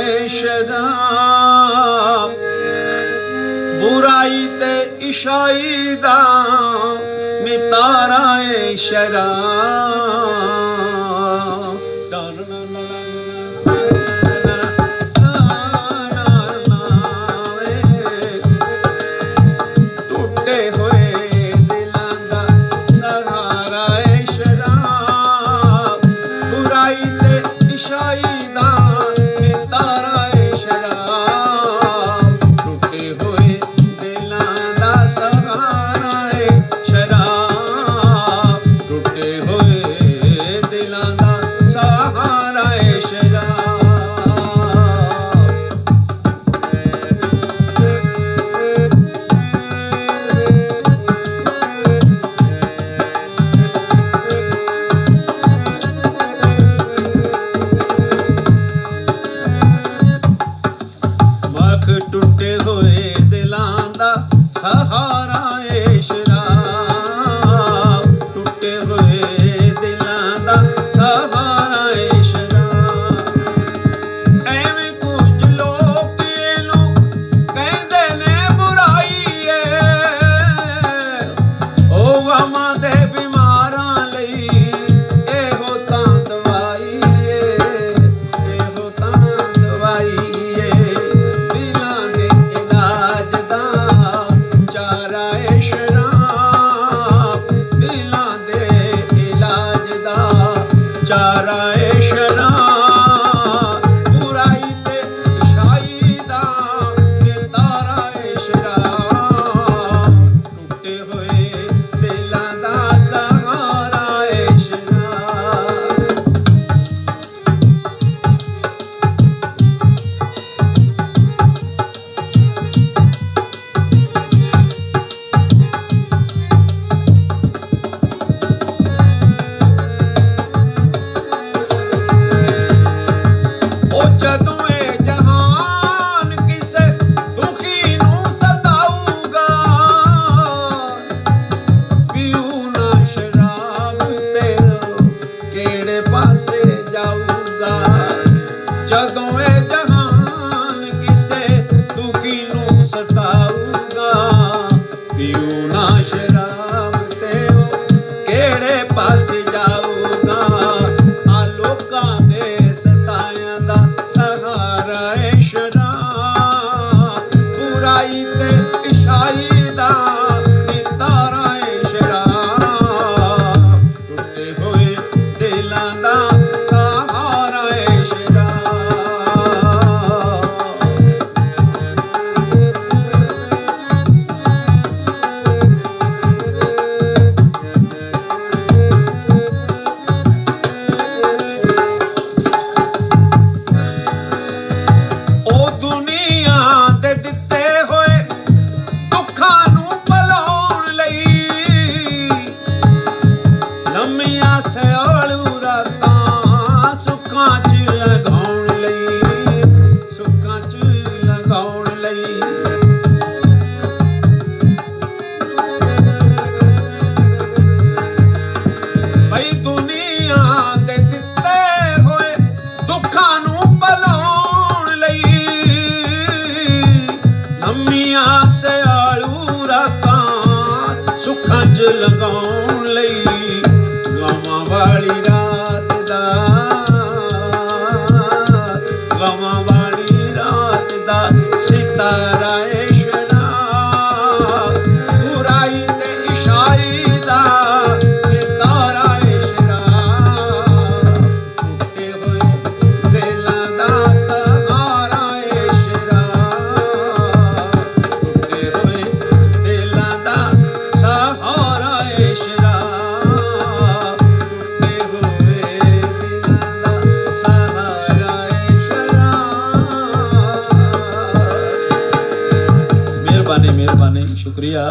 Eşeda Burayı te işayda Mitara eşeda 好好。যারা সেরা ਲਗਾਉਣ ਲਈ ਸੁੱਕਾਂ 'ਚ ਲਗਾਉਣ ਲਈ। ਭਈ ਦੁਨੀਆ ਦੇ ਦਿੱਤੇ ਹੋਏ ਦੁੱਖਾਂ ਨੂੰ ਭਲਾਉਣ ਲਈ, ਲੰਮੀਆਂ ਸਿਆਲੂ ਰਾਤਾਂ ਸੁੱਖਾਂ 'ਚ ਲਗਾਉਣ ਲਈ, ਗਾਵਾਂ ਵਾਲੀ ਰਾਤ मेहरबानी शुक्रिया।